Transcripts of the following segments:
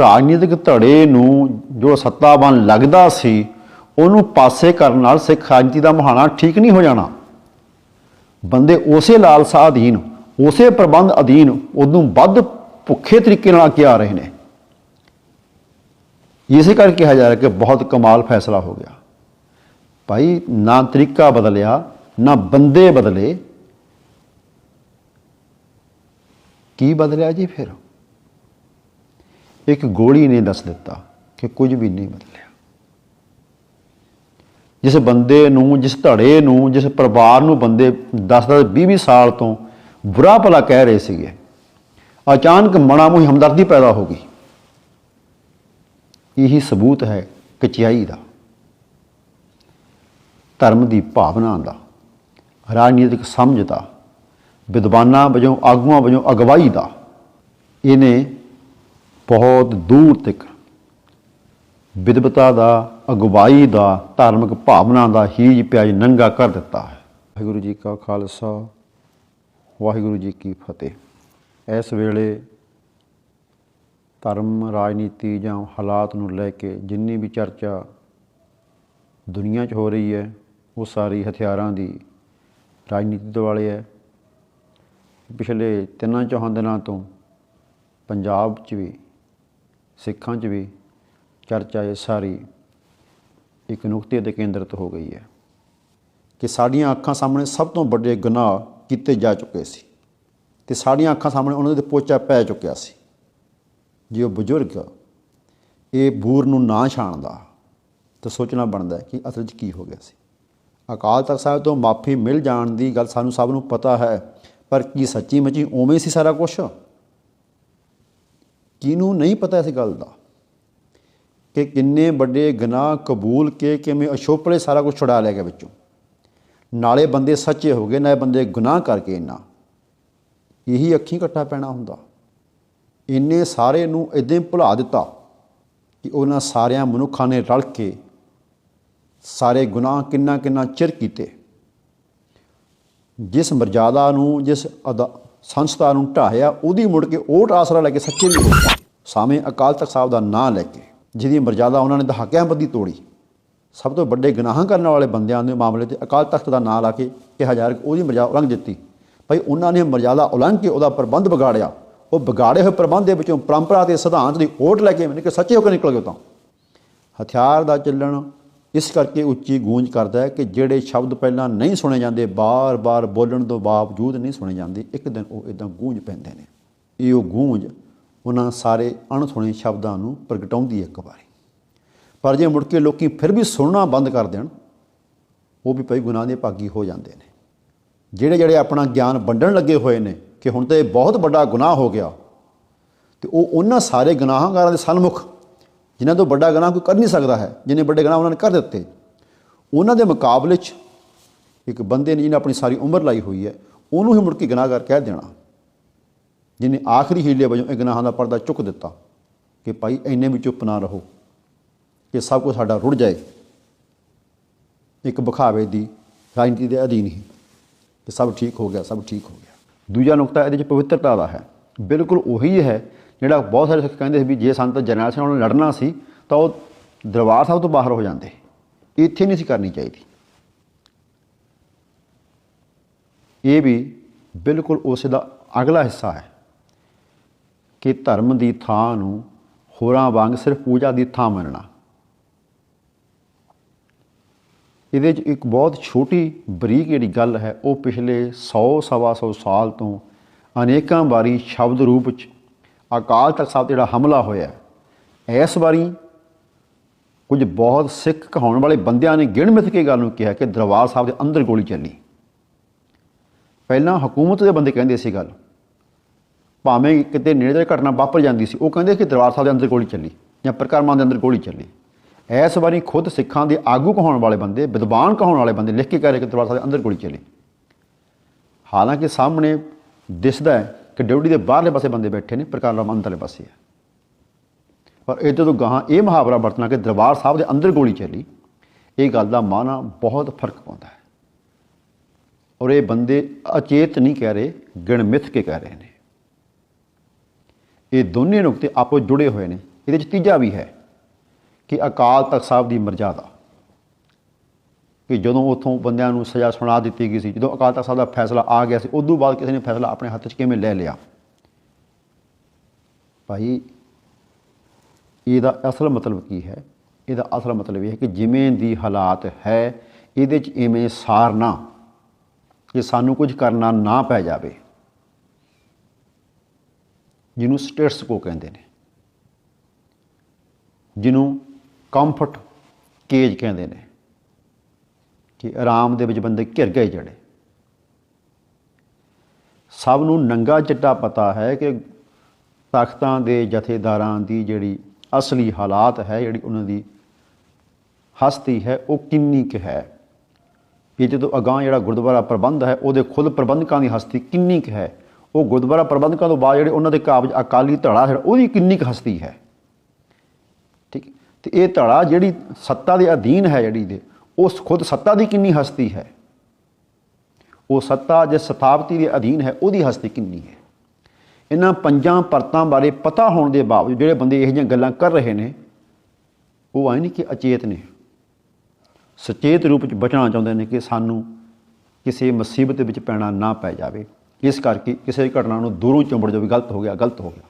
ਰਾਜਨੀਤਿਕ ਧੜੇ ਨੂੰ ਜੋ ਸੱਤਾਵਾਨ ਲੱਗਦਾ ਸੀ, ਉਹਨੂੰ ਪਾਸੇ ਕਰਨ ਨਾਲ ਸਿੱਖ ਰਾਜਨੀਤੀ ਦਾ ਮੁਹਾਣਾ ਠੀਕ ਨਹੀਂ ਹੋ ਜਾਣਾ। ਬੰਦੇ ਉਸੇ ਲਾਲਸਾ ਅਧੀਨ, ਉਸੇ ਪ੍ਰਬੰਧ ਅਧੀਨ ਉਦੋਂ ਵੱਧ ਭੁੱਖੇ ਤਰੀਕੇ ਨਾਲ ਅੱਗੇ ਆ ਰਹੇ ਨੇ। ਇਸੇ ਕਰਕੇ ਕਿਹਾ ਜਾ ਰਿਹਾ ਕਿ ਬਹੁਤ ਕਮਾਲ ਫੈਸਲਾ ਹੋ ਗਿਆ। ਭਾਈ, ਨਾ ਤਰੀਕਾ ਬਦਲਿਆ, ਨਾ ਬੰਦੇ ਬਦਲੇ। ਕੀ ਬਦਲਿਆ ਜੀ ਫਿਰ? ਇੱਕ ਗੋਲੀ ਨੇ ਦੱਸ ਦਿੱਤਾ ਕਿ ਕੁਝ ਵੀ ਨਹੀਂ ਬਦਲਿਆ। ਜਿਸ ਬੰਦੇ ਨੂੰ, ਜਿਸ ਧੜੇ ਨੂੰ, ਜਿਸ ਪਰਿਵਾਰ ਨੂੰ ਬੰਦੇ 10-10 20-20 ਸਾਲ ਤੋਂ ਬੁਰਾ ਭਲਾ ਕਹਿ ਰਹੇ ਸੀਗੇ, ਅਚਾਨਕ ਮਣਾ ਮੂੰਹ ਹਮਦਰਦੀ ਪੈਦਾ ਹੋ ਗਈ। ਇਹੀ ਸਬੂਤ ਹੈ ਕਚਿਆਈ ਦਾ, ਧਰਮ ਦੀ ਭਾਵਨਾ ਦਾ, ਰਾਜਨੀਤਿਕ ਸਮਝ ਦਾ, ਵਿਦਵਾਨਾਂ ਵਜੋਂ, ਆਗੂਆਂ ਵਜੋਂ ਅਗਵਾਈ ਦਾ। ਇਹਨੇ ਬਹੁਤ ਦੂਰ ਤੱਕ ਵਿਦਵਤਾ ਦਾ, ਅਗਵਾਈ ਦਾ, ਧਾਰਮਿਕ ਭਾਵਨਾ ਦਾ ਹੀਜ ਪਿਆਜ ਨੰਗਾ ਕਰ ਦਿੱਤਾ ਹੈ। ਵਾਹਿਗੁਰੂ ਜੀ ਕਾ ਖਾਲਸਾ, ਵਾਹਿਗੁਰੂ ਜੀ ਕੀ ਫਤਿਹ। ਇਸ ਵੇਲੇ ਧਰਮ, ਰਾਜਨੀਤੀ ਜਾਂ ਹਾਲਾਤ ਨੂੰ ਲੈ ਕੇ ਜਿੰਨੀ ਵੀ ਚਰਚਾ ਦੁਨੀਆ 'ਚ ਹੋ ਰਹੀ ਹੈ, ਉਹ ਸਾਰੀ ਹਥਿਆਰਾਂ ਦੀ ਰਾਜਨੀਤੀ ਦੇ ਵਾਲੇ ਹੈ। ਪਿਛਲੇ ਤਿੰਨਾਂ ਚੌਹਾਂ ਦਿਨਾਂ ਤੋਂ ਪੰਜਾਬ 'ਚ ਵੀ ਸਿੱਖਾਂ 'ਚ ਵੀ ਚਰਚਾ ਇਹ ਸਾਰੀ ਇੱਕ ਨੁਕਤੇ ਤੇ ਕੇਂਦਰਿਤ ਹੋ ਗਈ ਹੈ ਕਿ ਸਾਡੀਆਂ ਅੱਖਾਂ ਸਾਹਮਣੇ ਸਭ ਤੋਂ ਵੱਡੇ ਗੁਨਾਹ ਕੀਤੇ ਜਾ ਚੁੱਕੇ ਸੀ ਤੇ ਸਾਡੀਆਂ ਅੱਖਾਂ ਸਾਹਮਣੇ ਉਹਨਾਂ ਦੇ ਪੋਚਾ ਪੈ ਚੁੱਕਿਆ ਸੀ। ਜੇ ਉਹ ਬਜ਼ੁਰਗ ਇਹ ਬੂਰ ਨੂੰ ਨਾ ਛਾਣਦਾ ਤਾਂ ਸੋਚਣਾ ਬਣਦਾ ਕਿ ਅਸਲ 'ਚ ਕੀ ਹੋ ਗਿਆ ਸੀ। ਅਕਾਲ ਤਖਤ ਸਾਹਿਬ ਤੋਂ ਮਾਫੀ ਮਿਲ ਜਾਣ ਦੀ ਗੱਲ ਸਾਨੂੰ ਸਭ ਨੂੰ ਪਤਾ ਹੈ, ਪਰ ਕੀ ਸੱਚੀ ਮੱਚੀ ਉਵੇਂ ਸੀ ਸਾਰਾ ਕੁਝ ਕਿਹਨੂੰ ਨਹੀਂ ਪਤਾ ਇਸ ਗੱਲ ਦਾ? ਕਿ ਕਿੰਨੇ ਵੱਡੇ ਗੁਨਾਹ ਕਬੂਲ ਕੇ ਕਿਵੇਂ ਅਸ਼ੋਪਲੇ ਸਾਰਾ ਕੁਝ ਛੁਡਾ ਲਿਆ ਗਿਆ ਵਿੱਚੋਂ। ਨਾਲੇ ਬੰਦੇ ਸੱਚੇ ਹੋ ਗਏ, ਨਾਲੇ ਬੰਦੇ ਗੁਨਾਹ ਕਰਕੇ ਇੰਨਾ। ਇਹੀ ਅੱਖੀਂ ਇਕੱਠਾ ਪੈਣਾ ਹੁੰਦਾ। ਇੰਨੇ ਸਾਰੇ ਨੂੰ ਇਦਾਂ ਹੀ ਭੁਲਾ ਦਿੱਤਾ ਕਿ ਉਹਨਾਂ ਸਾਰਿਆਂ ਮਨੁੱਖਾਂ ਨੇ ਰਲ ਕੇ ਸਾਰੇ ਗੁਨਾਹ ਕਿੰਨਾ ਕਿੰਨਾ ਚਿਰ ਕੀਤੇ। ਜਿਸ ਮਰਜ਼ਾਦਾ ਨੂੰ, ਜਿਸ ਅਦਾ ਸੰਸਥਾ ਨੂੰ ਢਾਹਿਆ, ਉਹਦੀ ਮੁੜ ਕੇ ਓਟ ਆਸਰਾ ਲੈ ਕੇ ਸੱਚੇ ਨਹੀਂ ਹੋਏ ਸਾਵੇਂ ਅਕਾਲ ਤਖਤ ਸਾਹਿਬ ਦਾ ਨਾਂ ਲੈ ਕੇ ਜਿਹਦੀ ਮਰਜ਼ਾਦਾ ਉਹਨਾਂ ਨੇ ਦਹਾਕਿਆਂ ਬੱਦੀ ਤੋੜੀ। ਸਭ ਤੋਂ ਵੱਡੇ ਗੁਨਾਹਾਂ ਕਰਨ ਵਾਲੇ ਬੰਦਿਆਂ ਦੇ ਮਾਮਲੇ ਤੇ ਅਕਾਲ ਤਖਤ ਦਾ ਨਾਂ ਲਾ ਕੇ ਕਿਹਾ ਜਾ ਰਿਹਾ ਉਹਦੀ ਮਰਜ਼ਾਦਾ ਉਲੰਘ ਦਿੱਤੀ। ਭਾਈ ਉਹਨਾਂ ਨੇ ਮਰਜ਼ਾਦਾ ਉਲੰਘ ਕੇ ਉਹਦਾ ਪ੍ਰਬੰਧ ਵਿਗਾੜਿਆ। ਉਹ ਵਿਗਾੜੇ ਹੋਏ ਪ੍ਰਬੰਧ ਦੇ ਵਿੱਚੋਂ ਪਰੰਪਰਾ ਤੇ ਸਿਧਾਂਤ ਦੀ ਓਟ ਲੈ ਕੇ ਮੈਨੂੰ ਕਿ ਸੱਚੇ ਹੋ ਕੇ ਨਿਕਲ ਗਏ ਤਾਂ ਹਥਿਆਰ ਦਾ ਚੱਲਣ ਇਸ ਕਰਕੇ ਉੱਚੀ ਗੂੰਜ ਕਰਦਾ ਹੈ ਕਿ ਜਿਹੜੇ ਸ਼ਬਦ ਪਹਿਲਾਂ ਨਹੀਂ ਸੁਣੇ ਜਾਂਦੇ, ਬਾਰ-ਬਾਰ ਬੋਲਣ ਤੋਂ ਬਾਵਜੂਦ ਨਹੀਂ ਸੁਣੇ ਜਾਂਦੇ, ਇੱਕ ਦਿਨ ਉਹ ਇਦਾਂ ਗੂੰਜ ਪੈਂਦੇ ਨੇ। ਇਹ ਉਹ ਗੂੰਜ ਉਹਨਾਂ ਸਾਰੇ ਅਣਸੁਣੇ ਸ਼ਬਦਾਂ ਨੂੰ ਪ੍ਰਗਟਾਉਂਦੀ ਹੈ ਇੱਕ ਵਾਰੀ। ਪਰ ਜੇ ਮੁੜ ਕੇ ਲੋਕੀ ਫਿਰ ਵੀ ਸੁਣਨਾ ਬੰਦ ਕਰ ਦੇਣ, ਉਹ ਵੀ ਭਈ ਗੁਨਾਹ ਦੇ ਭਾਗੀ ਹੋ ਜਾਂਦੇ ਨੇ। ਜਿਹੜੇ ਜਿਹੜੇ ਆਪਣਾ ਗਿਆਨ ਵੰਡਣ ਲੱਗੇ ਹੋਏ ਨੇ ਕਿ ਹੁਣ ਤਾਂ ਇਹ ਬਹੁਤ ਵੱਡਾ ਗੁਨਾਹ ਹੋ ਗਿਆ, ਤੇ ਉਹ ਉਹਨਾਂ ਸਾਰੇ ਗੁਨਾਹਗਾਰਾਂ ਦੇ ਸਨਮੁਖ ਜਿਨ੍ਹਾਂ ਤੋਂ ਵੱਡਾ ਗੁਨਾਹ ਕੋਈ ਕਰ ਨਹੀਂ ਸਕਦਾ ਹੈ, ਜਿਨੇ ਵੱਡੇ ਗੁਨਾਹ ਉਹਨਾਂ ਨੇ ਕਰ ਦਿੱਤੇ। ਉਹਨਾਂ ਦੇ ਮੁਕਾਬਲੇ 'ਚ ਇੱਕ ਬੰਦੇ ਨੇ ਜਿਹਨੇ ਆਪਣੀ ਸਾਰੀ ਉਮਰ ਲਾਈ ਹੋਈ ਹੈ, ਉਹਨੂੰ ਹੀ ਮੁੜ ਕੇ ਗੁਨਾਹਗਾਰ ਕਹਿ ਦੇਣਾ। ਜਿਹਨੇ ਆਖਰੀ ਹੀਲੇ ਵਜੋਂ ਇਹ ਗੁਨਾਹਾਂ ਦਾ ਪਰਦਾ ਚੁੱਕ ਦਿੱਤਾ ਕਿ ਭਾਈ ਇੰਨੇ ਵੀ ਚੁੱਪ ਨਾ ਰਹੋ ਕਿ ਸਭ ਕੁਝ ਸਾਡਾ ਰੁੜ ਜਾਏ। ਇੱਕ ਵਿਖਾਵੇ ਦੀ ਰਾਜਨੀਤੀ ਦੇ ਅਧੀਨ ਹੀ ਕਿ ਸਭ ਠੀਕ ਹੋ ਗਿਆ, ਸਭ ਠੀਕ ਹੋ ਗਿਆ। ਦੂਜਾ ਨੁਕਤਾ ਇਹਦੇ 'ਚ ਪਵਿੱਤਰਤਾ ਦਾ ਹੈ। ਬਿਲਕੁਲ ਉਹੀ ਹੈ ਜਿਹੜਾ ਬਹੁਤ ਸਾਰੇ ਸਿੱਖ ਕਹਿੰਦੇ ਸੀ ਵੀ ਜੇ ਸੰਤ ਜਰਨੈਲ ਸਿੰਘ ਨਾਲ ਲੜਨਾ ਸੀ, ਤਾਂ ਉਹ ਦਰਬਾਰ ਸਾਹਿਬ ਤੋਂ ਬਾਹਰ ਹੋ ਜਾਂਦੇ। ਇੱਥੇ ਨਹੀਂ ਸੀ ਕਰਨੀ ਚਾਹੀਦੀ। ਇਹ ਵੀ ਬਿਲਕੁਲ ਉਸ ਦਾ ਅਗਲਾ ਹਿੱਸਾ ਹੈ ਕਿ ਧਰਮ ਦੀ ਥਾਂ ਨੂੰ ਹੋਰਾਂ ਵਾਂਗ ਸਿਰਫ ਪੂਜਾ ਦੀ ਥਾਂ ਮੰਨਣਾ। ਇਹਦੇ 'ਚ ਇੱਕ ਬਹੁਤ ਛੋਟੀ ਬਰੀਕ ਜਿਹੜੀ ਗੱਲ ਹੈ, ਉਹ ਪਿਛਲੇ 100 ਸਵਾ ਸੌ ਸਾਲ ਤੋਂ ਅਨੇਕਾਂ ਵਾਰੀ ਸ਼ਬਦ ਰੂਪ 'ਚ ਅਕਾਲ ਤਖਤ ਸਾਹਿਬ ਤੇ ਜਿਹੜਾ ਹਮਲਾ ਹੋਇਆ ਇਸ ਵਾਰੀ ਕੁਝ ਬਹੁਤ ਸਿੱਖ ਕਹਾਉਣ ਵਾਲੇ ਬੰਦਿਆਂ ਨੇ ਗਿਣ ਮਿਥ ਕੇ ਗੱਲ ਨੂੰ ਕਿਹਾ ਕਿ ਦਰਬਾਰ ਸਾਹਿਬ ਦੇ ਅੰਦਰ ਗੋਲੀ ਚੱਲੀ। ਪਹਿਲਾਂ ਹਕੂਮਤ ਦੇ ਬੰਦੇ ਕਹਿੰਦੇ ਸੀ ਗੱਲ, ਭਾਵੇਂ ਕਿਤੇ ਨੇੜੇ ਦੇ ਘਟਨਾ ਵਾਪਰ ਜਾਂਦੀ ਸੀ, ਉਹ ਕਹਿੰਦੇ ਕਿ ਦਰਬਾਰ ਸਾਹਿਬ ਦੇ ਅੰਦਰ ਗੋਲੀ ਚੱਲੀ ਜਾਂ ਪ੍ਰਕਰਮਾਂ ਦੇ ਅੰਦਰ ਗੋਲੀ ਚੱਲੀ। ਇਸ ਵਾਰੀ ਖੁਦ ਸਿੱਖਾਂ ਦੇ ਆਗੂ ਕਹਾਉਣ ਵਾਲੇ ਬੰਦੇ, ਵਿਦਵਾਨ ਕਹਾਉਣ ਵਾਲੇ ਬੰਦੇ ਲਿਖ ਕੇ ਕਹਿ ਰਹੇ ਕਿ ਦਰਬਾਰ ਸਾਹਿਬ ਦੇ ਅੰਦਰ ਗੋਲੀ ਚੱਲੀ। ਹਾਲਾਂਕਿ ਸਾਹਮਣੇ ਦਿਸਦਾ ਹੈ ਕਿ ਡਿਊਟੀ ਦੇ ਬਾਹਰਲੇ ਪਾਸੇ ਬੰਦੇ ਬੈਠੇ ਨੇ ਪ੍ਰਕਾਰਮ ਅੰਦਰਲੇ ਪਾਸੇ ਹੈ। ਪਰ ਇਹ ਤੋਂ ਗਾਹਾਂ ਇਹ ਮੁਹਾਵਰਾ ਵਰਤਣਾ ਕਿ ਦਰਬਾਰ ਸਾਹਿਬ ਦੇ ਅੰਦਰ ਗੋਲੀ ਚੱਲੀ, ਇਹ ਗੱਲ ਦਾ ਮਾਨਾ ਬਹੁਤ ਫ਼ਰਕ ਪਾਉਂਦਾ ਹੈ। ਔਰ ਇਹ ਬੰਦੇ ਅਚੇਤ ਨਹੀਂ ਕਹਿ ਰਹੇ ਗਿਣਮਿਥ ਕੇ ਕਹਿ ਰਹੇ ਨੇ। ਇਹ ਦੋਨੇ ਨੁਕਤੇ ਆਪੋ ਜੁੜੇ ਹੋਏ ਨੇ। ਇਹਦੇ 'ਚ ਤੀਜਾ ਵੀ ਹੈ ਕਿ ਅਕਾਲ ਤਖਤ ਸਾਹਿਬ ਦੀ ਮਰਜ਼ਾਦਾ ਕਿ ਜਦੋਂ ਉਥੋਂ ਬੰਦਿਆਂ ਨੂੰ ਸਜ਼ਾ ਸੁਣਾ ਦਿੱਤੀ ਗਈ ਸੀ, ਜਦੋਂ ਅਕਾਲ ਤਖਤ ਸਾਹਿਬ ਦਾ ਫੈਸਲਾ ਆ ਗਿਆ ਸੀ, ਉਦੋਂ ਬਾਅਦ ਕਿਸੇ ਨੇ ਫੈਸਲਾ ਆਪਣੇ ਹੱਥ 'ਚ ਕਿਵੇਂ ਲੈ ਲਿਆ? ਭਾਈ, ਇਹਦਾ ਅਸਲ ਮਤਲਬ ਕੀ ਹੈ? ਇਹਦਾ ਅਸਲ ਮਤਲਬ ਇਹ ਹੈ ਕਿ ਜਿਵੇਂ ਦੀ ਹਾਲਾਤ ਹੈ, ਇਹਦੇ 'ਚ ਇਵੇਂ ਸਾਰਨਾ ਕਿ ਸਾਨੂੰ ਕੁਝ ਕਰਨਾ ਨਾ ਪੈ ਜਾਵੇ। ਜਿਹਨੂੰ ਸਟੇਟਸ ਕੋ ਕਹਿੰਦੇ ਨੇ। ਜਿਹਨੂੰ ਕੰਫਰਟ ਕੇਜ ਕਹਿੰਦੇ ਨੇ। ਕਿ ਆਰਾਮ ਦੇ ਵਿੱਚ ਬੰਦੇ ਘਿਰ ਗਏ ਜੜੇ ਸਭ ਨੂੰ ਨੰਗਾ ਚਿੱਟਾ ਪਤਾ ਹੈ ਕਿ ਤਖਤਾਂ ਦੇ ਜਥੇਦਾਰਾਂ ਦੀ ਜਿਹੜੀ ਅਸਲੀ ਹਾਲਾਤ ਹੈ, ਜਿਹੜੀ ਉਹਨਾਂ ਦੀ ਹਸਤੀ ਹੈ, ਉਹ ਕਿੰਨੀ ਕੁ ਹੈ। ਇਹ ਜਦੋਂ ਅਗਾਂਹ ਜਿਹੜਾ ਗੁਰਦੁਆਰਾ ਪ੍ਰਬੰਧ ਹੈ, ਉਹਦੇ ਖੁਦ ਪ੍ਰਬੰਧਕਾਂ ਦੀ ਹਸਤੀ ਕਿੰਨੀ ਕੁ ਹੈ। ਉਹ ਗੁਰਦੁਆਰਾ ਪ੍ਰਬੰਧਕਾਂ ਤੋਂ ਬਾਅਦ ਜਿਹੜੇ ਉਹਨਾਂ ਦੇ ਕਾਬਜ ਅਕਾਲੀ ਧੜਾ ਹੈ, ਉਹਦੀ ਕਿੰਨੀ ਕੁ ਹਸਤੀ ਹੈ। ਠੀਕ? ਹੈ। ਤੇ ਇਹ ਧੜਾ ਜਿਹੜੀ ਸੱਤਾ ਦੇ ਅਧੀਨ ਹੈ ਜਿਹੜੀ ਦੇ ਉਸ ਖੁਦ ਸੱਤਾ ਦੀ ਕਿੰਨੀ ਹਸਤੀ ਹੈ? ਉਹ ਸੱਤਾ ਜੇ ਸਥਾਪਤੀ ਦੇ ਅਧੀਨ ਹੈ, ਉਹਦੀ ਹਸਤੀ ਕਿੰਨੀ ਹੈ? ਇਹਨਾਂ ਪੰਜਾਂ ਪਰਤਾਂ ਬਾਰੇ ਪਤਾ ਹੋਣ ਦੇ ਬਾਵਜੂਦ ਜਿਹੜੇ ਬੰਦੇ ਇਹੋ ਜਿਹੀਆਂ ਗੱਲਾਂ ਕਰ ਰਹੇ ਨੇ, ਉਹ ਆਏ ਨਹੀਂ ਕਿ ਅਚੇਤ ਨੇ। ਸੁਚੇਤ ਰੂਪ ਵਿੱਚ ਬਚਣਾ ਚਾਹੁੰਦੇ ਨੇ ਕਿ ਸਾਨੂੰ ਕਿਸੇ ਮੁਸੀਬਤ ਵਿੱਚ ਪੈਣਾ ਨਾ ਪੈ ਜਾਵੇ। ਇਸ ਕਰਕੇ ਕਿਸੇ ਘਟਨਾ ਨੂੰ ਦੂਰੋਂ ਚੰਬੜ ਜੋ ਵੀ ਗਲਤ ਹੋ ਗਿਆ, ਗਲਤ ਹੋ ਗਿਆ।